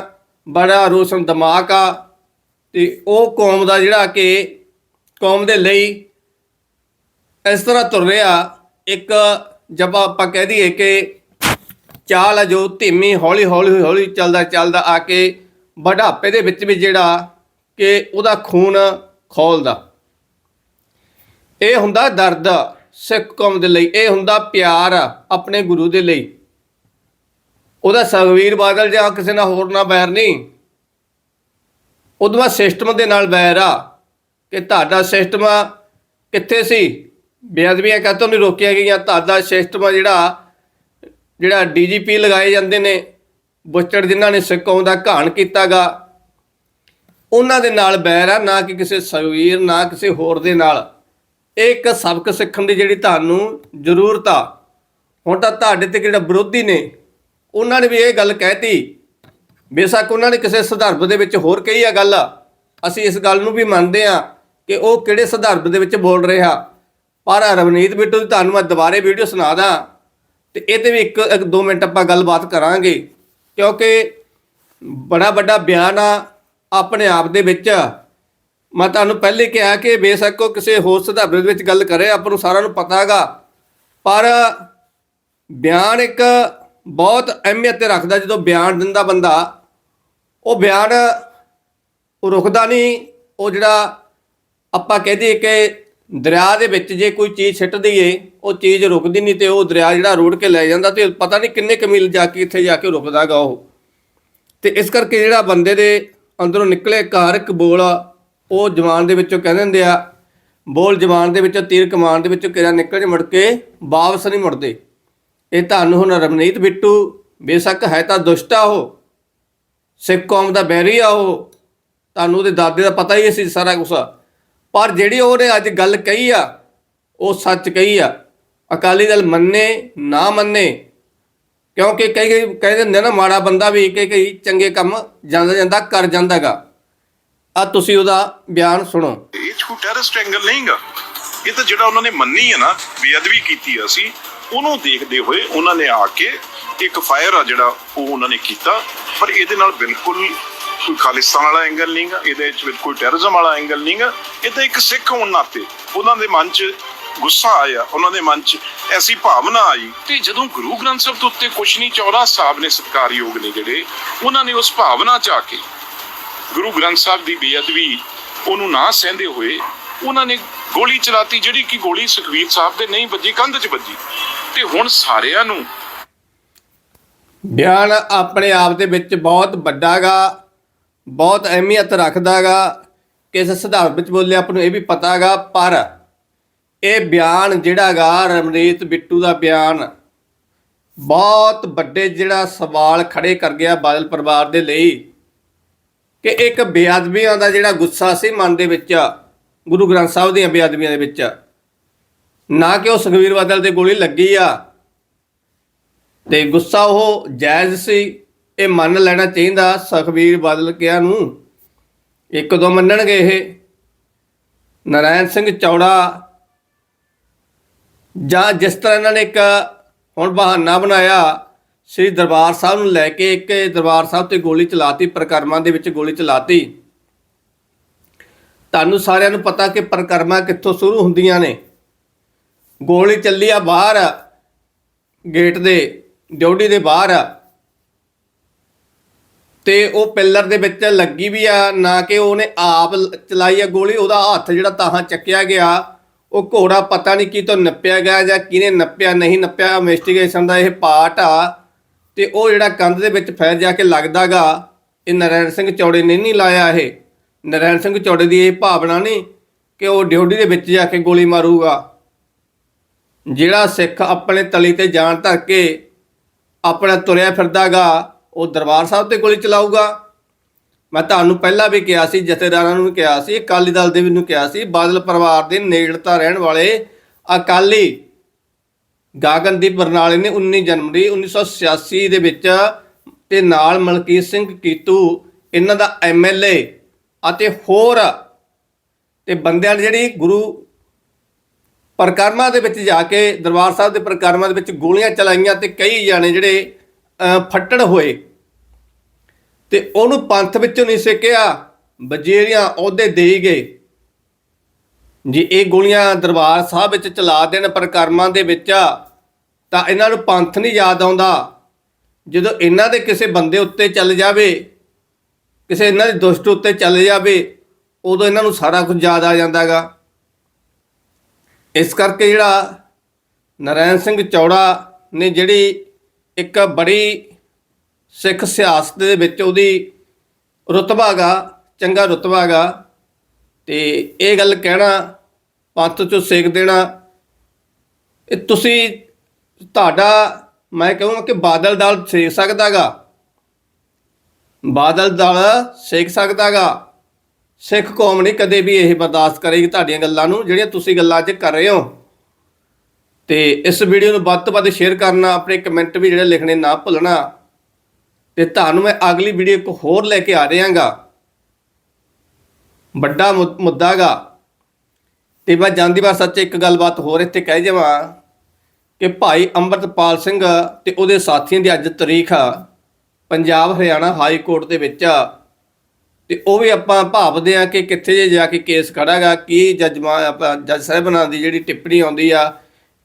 ਬੜਾ ਰੋਸ਼ਨ ਦਿਮਾਗ ਆ, ਤੇ ਉਹ ਕੌਮ ਦਾ ਜਿਹੜਾ ਕਿ ਕੌਮ ਦੇ ਲਈ ਇਸ ਤਰ੍ਹਾਂ ਤੁਰ ਰਿਹਾ ਇੱਕ, ਜਬ ਆਪਾਂ ਕਹਿ ਦਈਏ ਕਿ ਚਾਲ ਆ ਜੋ ਧੀਮੀ ਹੌਲੀ ਹੌਲੀ ਹੌਲੀ ਚੱਲਦਾ ਚੱਲਦਾ ਆ ਕੇ ਬੁਢਾਪੇ ਦੇ ਵਿੱਚ ਵੀ ਜਿਹੜਾ ਕਿ ਉਹਦਾ ਖੂਨ ਖੋਲਦਾ। ਇਹ ਹੁੰਦਾ ਦਰਦ ਸਿੱਖ ਕੌਮ ਦੇ ਲਈ, ਇਹ ਹੁੰਦਾ ਪਿਆਰ ਆਪਣੇ ਗੁਰੂ ਦੇ ਲਈ। ਉਹਦਾ ਸੁਖਵੀਰ ਬਾਦਲ ਜਾਂ ਕਿਸੇ ਨਾਲ ਹੋਰ ਨਾਲ ਬੈਰ ਨਹੀਂ। ਉਦੋਂ ਬਾਅਦ ਸਿਸਟਮ ਦੇ ਨਾਲ ਬੈਰ ਆ ਕਿ ਤੁਹਾਡਾ ਸਿਸਟਮ ਕਿੱਥੇ ਸੀ? ਬੇਅਦਬੀਆਂ ਕਾਹਤੋਂ ਨਹੀਂ ਰੋਕੀਆਂ ਗਈਆਂ। ਤੁਹਾਡਾ ਸਿਸਟਮ ਆ ਜਿਹੜਾ ਜਿਹੜਾ ਡੀਜੀਪੀ ਲਗਾਏ ਜਾਂਦੇ ਨੇ, ਬੁੱਚੜ ਜਿਨ੍ਹਾਂ ਨੇ ਸਿੱਖ ਕੌਮ ਦਾ ਘਾਣ ਕੀਤਾਗਾ, ਉਹਨਾਂ ਦੇ ਨਾਲ ਬੈਰ ਆ, ਨਾ ਕਿ ਕਿਸੇ ਸਵੀਰ, ਨਾ ਕਿਸੇ ਹੋਰ ਦੇ ਨਾਲ। ਇਹ ਇੱਕ ਸਬਕ ਸਿੱਖਣ ਦੀ ਜਿਹੜੀ ਤੁਹਾਨੂੰ ਜ਼ਰੂਰਤ ਆ। ਹੁਣ ਤਾਂ ਤੁਹਾਡੇ ਤੇ ਜਿਹੜਾ ਵਿਰੋਧੀ ਨੇ, ਉਹਨਾਂ ਨੇ ਵੀ ਇਹ ਗੱਲ ਕਹਿਤੀ, ਬੇਸ਼ੱਕ ਉਹਨਾਂ ਨੇ ਕਿਸੇ ਸੰਦਰਭ ਦੇ ਵਿੱਚ ਹੋਰ ਕਹੀ ਆ ਗੱਲ। ਅਸੀਂ ਇਸ ਗੱਲ ਨੂੰ ਵੀ ਮੰਨਦੇ ਆ ਕਿ ਉਹ ਕਿਹੜੇ ਸੰਦਰਭ ਦੇ ਵਿੱਚ ਬੋਲ ਰਿਹਾ ਪਰ ਰਵਨੀਤ ਬਿੱਟੂ ਦੀ ਤੁਹਾਨੂੰ ਮੈਂ ਦੁਬਾਰੇ ਵੀਡੀਓ ਸੁਣਾ ਦਾਂ ਤੇ ਇਹ ਤੇ ਵੀ ਇੱਕ ਇੱਕ ਦੋ ਮਿੰਟ ਆਪਾਂ ਗੱਲਬਾਤ ਕਰਾਂਗੇ। ਕਿਉਂਕਿ ਬੜਾ ਵੱਡਾ ਬਿਆਨ ਆ ਆਪਣੇ ਆਪ ਦੇ ਵਿੱਚ। ਮੈਂ ਤੁਹਾਨੂੰ ਪਹਿਲੇ ਕਿਹਾ ਕਿ ਬੇਸ਼ੱਕ ਉਹ ਕਿਸੇ ਹੋਰ ਸੰਦਰਭ ਦੇ ਵਿੱਚ ਗੱਲ ਕਰੇ, ਆਪਾਂ ਨੂੰ ਸਾਰਿਆਂ ਨੂੰ ਪਤਾ ਹੈਗਾ। ਪਰ ਬਿਆਨ ਇੱਕ ਬਹੁਤ ਅਹਿਮੀਅਤ ਰੱਖਦਾ, ਜਦੋਂ ਬਿਆਨ ਦਿੰਦਾ ਬੰਦਾ, ਉਹ ਬਿਆਨ ਉਹ ਰੁਕਦਾ ਨਹੀਂ। ਉਹ ਜਿਹੜਾ ਆਪਾਂ ਕਹਿ ਦਈਏ ਕਿ ਦਰਿਆ ਦੇ ਵਿੱਚ ਜੇ ਕੋਈ ਚੀਜ਼ ਸਿੱਟ ਦਈਏ ਉਹ ਚੀਜ਼ ਰੁਕਦੀ ਨਹੀਂ ਤੇ ਉਹ ਦਰਿਆ ਜਿਹੜਾ ਰੋੜ ਕੇ ਲੈ ਜਾਂਦਾ ਤੇ ਪਤਾ ਨਹੀਂ ਕਿੰਨੇ ਕਮੀਲ ਜਾ ਕੇ ਇੱਥੇ ਜਾ ਕੇ ਰੁਕਦਾਗਾ ਉਹ। ਤੇ ਇਸ ਕਰਕੇ ਜਿਹੜਾ ਬੰਦੇ ਦੇ ਅੰਦਰੋਂ ਨਿਕਲੇ ਕਾਰਕ ਬੋਲ ਆ, ਉਹ ਜਵਾਨ ਦੇ ਵਿੱਚੋਂ ਕਹਿੰਦੇ ਹੁੰਦੇ ਆ ਬੋਲ ਜਵਾਨ ਦੇ ਵਿੱਚੋਂ ਤੀਰ ਕਮਾਨ ਦੇ ਵਿੱਚੋਂ ਕਿਰਾ ਨਿਕਲ ਜੇ ਮੁੜ ਕੇ ਵਾਪਸ ਨਹੀਂ ਮੁੜਦੇ। ਇਹ ਤੁਹਾਨੂੰ ਹੁਣ ਰਵਨੀਤ ਬਿੱਟੂ ਬੇਸ਼ੱਕ ਹੈ ਤਾਂ ਦੁਸ਼ਟ ਆ ਉਹ। ਸਿੱਖ ਕੌਮ ਦਾ ਬੈਰੀ ਆ ਉਹ। ਤੁਹਾਨੂੰ ਉਹਦੇ ਦਾਦੇ ਦਾ ਪਤਾ ਹੀ ਸੀ ਸਾਰਾ ਕੁਝ ਪਰ ਜਿਹੜੀ ਉਹਨੇ ਅੱਜ ਗੱਲ ਕਹੀ ਆ, ਉਹ ਸੱਚ ਕਹੀ ਆ। ਅਕਾਲੀ ਦਲ ਮੰਨੇ, ਨਾ ਮੰਨੇ, ਕਿਉਂਕਿ ਕਈ ਕਈ ਕਹਿੰਦੇ ਹੁੰਦੇ ਨਾ ਮਾੜਾ ਬੰਦਾ ਵੀ ਕਈ ਕਈ ਚੰਗੇ ਕੰਮ ਜਾਂਦਾ ਜਾਂਦਾ ਕਰ ਜਾਂਦਾਗਾ ਆ ਤੁਸੀਂ ਉਹਦਾ ਬਿਆਨ ਸੁਣੋ। ਇਹ 'ਚ ਕੋਈ ਨਹੀਂਗਾ। ਇਹ ਤਾਂ ਜਿਹੜਾ ਉਹਨਾਂ ਨੇ ਮੰਨੀ ਹੈ ਨਾ, ਬੇਅਦਬੀ ਕੀਤੀ ਅਸੀਂ, ਉਹਨੂੰ ਦੇਖਦੇ ਹੋਏ ਉਹਨਾਂ ਨੇ ਆ ਕੇ ਇੱਕ ਫਾਇਰ ਆ ਜਿਹੜਾ ਉਹ ਉਹਨਾਂ ਨੇ ਕੀਤਾ, ਪਰ ਇਹਦੇ ਨਾਲ ਬਿਲਕੁਲ ਕੋਈ ਖਾਲਿਸਤਾਨ ਵਾਲਾ ਐਂਗਲ ਨਹੀਂਗਾ ਇਹਦੇ ਵਿੱਚ ਕੋਈ ਟੈਰਰਿਜ਼ਮ ਵਾਲਾ ਐਂਗਲ ਨਹੀਂਗਾ ਇਹ ਤਾਂ ਇੱਕ ਸਿੱਖ ਹੋਣ ਨਾਤੇ ਉਹਨਾਂ ਦੇ ਮਨ 'ਚ ਗੁੱਸਾ ਆਇਆ, ਉਹਨਾਂ ਦੇ ਮਨ 'ਚ ਐਸੀ ਭਾਵਨਾ ਆਈ ਤੇ ਜਦੋਂ ਗੁਰੂ ਗ੍ਰੰਥ ਸਾਹਿਬ ਦੇ ਉੱਤੇ ਕੁਛ ਨਹੀਂ ਚੌਰਾ ਸਾਹਿਬ ਨੇ ਸਤਕਾਰਯੋਗ ਨੇ ਜਿਹੜੇ, ਉਹਨਾਂ ਨੇ ਉਸ ਭਾਵਨਾ 'ਚ ਆ ਕੇ ਗੁਰੂ ਗ੍ਰੰਥ ਸਾਹਿਬ ਦੀ ਬੇਅਦਬੀ ਉਹਨੂੰ ਨਾ ਸਹਿੰਦੇ ਹੋਏ ਉਹਨਾਂ ਨੇ ਗੋਲੀ ਚਲਾਤੀ, ਜਿਹੜੀ ਕਿ ਗੋਲੀ ਸੁਖਵੀਰ ਸਾਹਿਬ ਦੇ ਨਹੀਂ ਵੱਜੀ, ਕੰਧ 'ਚ ਵੱਜੀ। ਤੇ ਹੁਣ ਸਾਰਿਆਂ ਨੂੰ ਬਿਆਨ ਆਪਣੇ ਆਪ ਦੇ ਵਿੱਚ ਬਹੁਤ ਵੱਡਾਗਾ ਬਹੁਤ ਅਹਿਮੀਅਤ ਰੱਖਦਾਗਾ ਕਿਸ ਸੁਧਾਰ ਵਿੱਚ ਬੋਲਿਆ ਆਪ ਨੂੰ ਇਹ ਵੀ ਪਤਾਗਾ, ਪਰ ਇਹ ਬਿਆਨ ਜਿਹੜਾਗਾ, ਰਮਨੀਤ ਬਿੱਟੂ ਦਾ ਬਿਆਨ ਬਹੁਤ ਵੱਡੇ ਜਿਹੜਾ ਸਵਾਲ ਖੜੇ ਕਰ ਗਿਆ ਬਾਦਲ ਪਰਿਵਾਰ ਦੇ ਲਈ ਕਿ ਇੱਕ ਬੇਅਦਬੀਆਂ ਦਾ ਜਿਹੜਾ ਗੁੱਸਾ ਸੀ ਮਨ ਦੇ ਵਿੱਚ, ਗੁਰੂ ਗ੍ਰੰਥ ਸਾਹਿਬ ਦੀਆਂ ਬੇਅਦਬੀਆਂ ਦੇ ਵਿੱਚ, ਨਾ ਕਿ ਉਹ ਸੁਖਵੀਰ ਬਾਦਲ ਤੇ ਗੋਲੀ ਲੱਗੀ ਆ। ਤੇ ਗੁੱਸਾ ਉਹ ਜਾਇਜ਼ ਸੀ ਇਹ ਮੰਨ ਲੈਣਾ ਚਾਹੀਦਾ ਸੁਖਬੀਰ ਬਾਦਲ ਕਿਹਾ ਨੂੰ। ਇੱਕ ਦੋ ਮੰਨਣਗੇ ਇਹ। ਨਰਾਇਣ ਸਿੰਘ ਚੌੜਾ ਜਾਂ ਜਿਸ ਤਰ੍ਹਾਂ ਇਹਨਾਂ ਨੇ ਇੱਕ ਹੁਣ ਬਹਾਨਾ ਬਣਾਇਆ, ਸ੍ਰੀ ਦਰਬਾਰ ਸਾਹਿਬ ਨੂੰ ਲੈ ਕੇ ਇੱਕ ਦਰਬਾਰ ਸਾਹਿਬ ਤੇ ਗੋਲੀ ਚਲਾਤੀ, ਪ੍ਰਕਰਮਾਂ ਦੇ ਵਿੱਚ ਗੋਲੀ ਚਲਾਤੀ। ਤੁਹਾਨੂੰ ਸਾਰਿਆਂ ਨੂੰ ਪਤਾ ਕਿ ਪ੍ਰਕਰਮਾਂ ਕਿੱਥੋਂ ਸ਼ੁਰੂ ਹੁੰਦੀਆਂ ਨੇ। ਗੋਲੀ ਚੱਲੀ ਆ ਬਾਹਰ, ਗੇਟ ਦੇ, ਡਿਊਟੀ ਦੇ ਬਾਹਰ। ਤੇ ਉਹ ਪਿੱਲਰ ਦੇ ਵਿੱਚ ਲੱਗੀ ਵੀ ਆ, ਨਾ ਕਿ ਉਹਨੇ ਆਪ ਚਲਾਈ ਆ ਗੋਲੀ, ਉਹਦਾ ਹੱਥ ਜਿਹੜਾ ਤਾਹਾਂ ਚੱਕਿਆ ਗਿਆ, ਉਹ ਘੋੜਾ ਪਤਾ ਨਹੀਂ ਕੀ ਤੋਂ ਨੱਪਿਆ ਗਿਆ ਜਾਂ ਕਿਹਨੇ ਨੱਪਿਆ, ਨਹੀਂ ਨੱਪਿਆ ਇਨਵੈਸਟੀਗੇਸ਼ਨ ਦਾ ਇਹ ਪਾਰਟ ਆ। ਤੇ ਉਹ ਜਿਹੜਾ ਕੰਧ ਦੇ ਵਿੱਚ ਫੈਲ ਜਾ ਕੇ ਲੱਗਦਾਗਾ ਇਹ ਨਰੈਣ ਸਿੰਘ ਚੌੜੇ ਨੇ ਨਹੀਂ ਲਾਇਆ ਇਹ। ਨਰੈਣ ਸਿੰਘ ਚੌੜੇ ਦੀ ਇਹ ਭਾਵਨਾ ਨਹੀਂ ਕਿ ਉਹ ਡਿਊਟੀ ਦੇ ਵਿੱਚ ਜਾ ਕੇ ਗੋਲੀ ਮਾਰੂਗਾ। ਜਿਹੜਾ ਸਿੱਖ ਆਪਣੇ ਤਲੀ ਤੇ ਜਾਨ ਧਰ ਕੇ ਆਪਣਾ ਤੁਰਿਆ ਫਿਰਦਾਗਾ ਉਹ ਦਰਬਾਰ ਸਾਹਿਬ ਤੇ ਗੋਲੀ ਚਲਾਊਗਾ। ਮੈਂ ਤੁਹਾਨੂੰ ਪਹਿਲਾਂ ਵੀ ਕਿਹਾ ਸੀ, ਜਥੇਦਾਰਾਂ ਨੂੰ ਵੀ ਕਿਹਾ ਸੀ, ਅਕਾਲੀ ਦਲ ਦੇ ਵੀ ਨੂੰ ਕਿਹਾ ਸੀ, ਬਾਦਲ ਪਰਿਵਾਰ ਦੇ ਨੇੜਤਾ ਰਹਿਣ ਵਾਲੇ ਅਕਾਲੀ ਗਾਗਨਦੀਪ ਬਰਨਾਲੇ ਨੇ 19 ਜਨਵਰੀ 1986 ਦੇ ਵਿੱਚ ਤੇ ਨਾਲ ਮਲਕੀਤ ਸਿੰਘ ਕੀਤੂ, ਇਹਨਾਂ ਦਾ ਐਮਐਲਏ ਅਤੇ ਹੋਰ ਤੇ ਬੰਦਿਆਂ ਨੇ ਜਿਹੜੀ ਗੁਰੂ ਪ੍ਰਕਰਮਾਂ ਦੇ ਵਿੱਚ ਜਾ ਕੇ ਦਰਬਾਰ ਸਾਹਿਬ ਦੇ ਪ੍ਰਕਰਮਾਂ ਦੇ ਵਿੱਚ ਗੋਲੀਆਂ ਚਲਾਈਆਂ ਤੇ ਕਈ ਜਾਣੇ ਜਿਹੜੇ ਫੱਟੜ ਹੋਏ। ਤੇ ਉਹਨੂੰ ਪੰਥ ਵਿੱਚੋਂ ਨਹੀਂ ਸਿੱਕਿਆ ਵਜੇਰੀਆਂ ਅਹੁਦੇ ਦੇ ਗਏ। ਜੇ, ਇਹ ਗੋਲੀਆਂ ਦਰਬਾਰ ਸਾਹਿਬ ਵਿੱਚ ਚਲਾ ਦੇਣ ਪ੍ਰਕਰਮਾਂ ਦੇ ਵਿੱਚ ਤਾਂ ਇਹਨਾਂ ਨੂੰ ਪੰਥ ਨਹੀਂ ਯਾਦ ਆਉਂਦਾ। ਜਦੋਂ ਇਹਨਾਂ ਦੇ ਕਿਸੇ ਬੰਦੇ ਉੱਤੇ ਚੱਲ ਜਾਵੇ, ਕਿਸੇ ਇਹਨਾਂ ਦੇ ਦੁਸ਼ਟ ਉੱਤੇ ਚੱਲ ਜਾਵੇ, ਉਦੋਂ ਇਹਨਾਂ ਨੂੰ ਸਾਰਾ ਕੁਝ ਯਾਦ ਆ ਜਾਂਦਾਗਾ। ਇਸ ਕਰਕੇ ਜਿਹੜਾ ਨਰੈਣ ਸਿੰਘ ਚੌੜਾ ਨੇ ਜਿਹੜੀ ਇੱਕ ਬੜੀ ਸਿੱਖ ਸਿਆਸਤ ਦੇ ਵਿੱਚ ਉਹਦੀ ਰੁਤਬਾ ਗਾ, ਚੰਗਾ ਰੁਤਬਾ ਗਾ। ਤੇ ਇਹ ਗੱਲ ਕਹਿਣਾ, ਪੰਥ ਚੋਂ ਸੇਕ ਦੇਣਾ, ਇਹ ਤੁਸੀਂ, ਤੁਹਾਡਾ, ਮੈਂ ਕਹੂੰਗਾ ਕਿ ਬਾਦਲ ਦਲ ਸੇਕ ਸਕਦਾਗਾ ਬਾਦਲ ਦਲ ਸੇਕ ਸਕਦਾਗਾ ਸਿੱਖ ਕੌਮ ਨਹੀਂ ਕਦੇ ਵੀ ਇਹ ਬਰਦਾਸ਼ਤ ਕਰੇਗੀ ਤੁਹਾਡੀਆਂ ਗੱਲਾਂ ਨੂੰ, ਜਿਹੜੀਆਂ ਤੁਸੀਂ ਗੱਲਾਂ ਅੱਜ ਕਰ ਰਹੇ ਹੋ। ਤੇ ਇਸ ਵੀਡੀਓ ਨੂੰ ਵੱਧ ਤੋਂ ਵੱਧ ਸ਼ੇਅਰ ਕਰਨਾ, ਆਪਣੇ ਕਮੈਂਟ ਵੀ ਜਿਹੜੇ ਲਿਖਣੇ ਨਾ ਭੁੱਲਣਾ। ਤੇ ਤੁਹਾਨੂੰ ਮੈਂ ਅਗਲੀ ਵੀਡੀਓ ਇੱਕ ਹੋਰ ਲੈ ਕੇ ਆ ਰਿਹਾਗਾ। ਵੱਡਾ ਮੁ- ਮੁੱਦਾ ਗਾ ਤੇ ਮੈਂ ਜਾਂਦੀ ਵਾਰ ਸੱਚ ਇੱਕ ਗੱਲਬਾਤ ਹੋਰ ਇੱਥੇ ਕਹਿ ਜਾਵਾਂ ਕਿ ਭਾਈ ਅੰਮ੍ਰਿਤਪਾਲ ਸਿੰਘ ਤੇ ਉਹਦੇ ਸਾਥੀਆਂ ਦੀ ਅੱਜ ਤਾਰੀਖ ਆ, ਪੰਜਾਬ ਹਰਿਆਣਾ ਹਾਈ ਕੋਰਟ ਦੇ ਵਿੱਚ ਆ। ਤੇ ਉਹ ਵੀ ਆਪਾਂ ਭਾਵਦੇ ਆ ਕਿ ਕਿੱਥੇ ਜੇ ਜਾ ਕੇ ਕੇਸ ਖੜਾਗਾ, ਕੀ ਜੱਜਮਾ, ਆਪਾਂ ਜੱਜ ਸਾਹਿਬਾਨਾਂ ਦੀ ਜਿਹੜੀ ਟਿੱਪਣੀ ਆਉਂਦੀ ਆ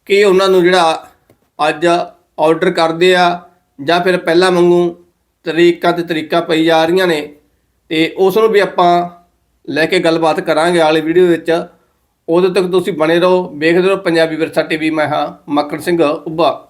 ਕਿ ਉਹਨਾਂ ਨੂੰ ਜਿਹੜਾ ਅੱਜ ਆਰਡਰ ਕਰਦੇ ਆ ਜਾਂ ਫਿਰ ਪਹਿਲਾਂ ਵਾਂਗੂ ਤਰੀਕਾਂ ਤੇ ਤਰੀਕਾਂ ਪਈ ਜਾ ਰਹੀਆਂ ਨੇ ਤੇ ਉਸ ਨੂੰ ਵੀ ਆਪਾਂ ਲੈ ਕੇ ਗੱਲਬਾਤ ਕਰਾਂਗੇ ਆਲੇ ਵੀਡੀਓ ਵਿੱਚ। ਉਦੋਂ ਤੱਕ ਤੁਸੀਂ ਬਣੇ ਰਹੋ, ਵੇਖਦੇ ਰਹੋ ਪੰਜਾਬੀ ਵਿਰਸਾ ਟੀਵੀ, ਮੈਂ ਹਾਂ ਮੱਕੜ ਸਿੰਘ ਉੱਭਾ।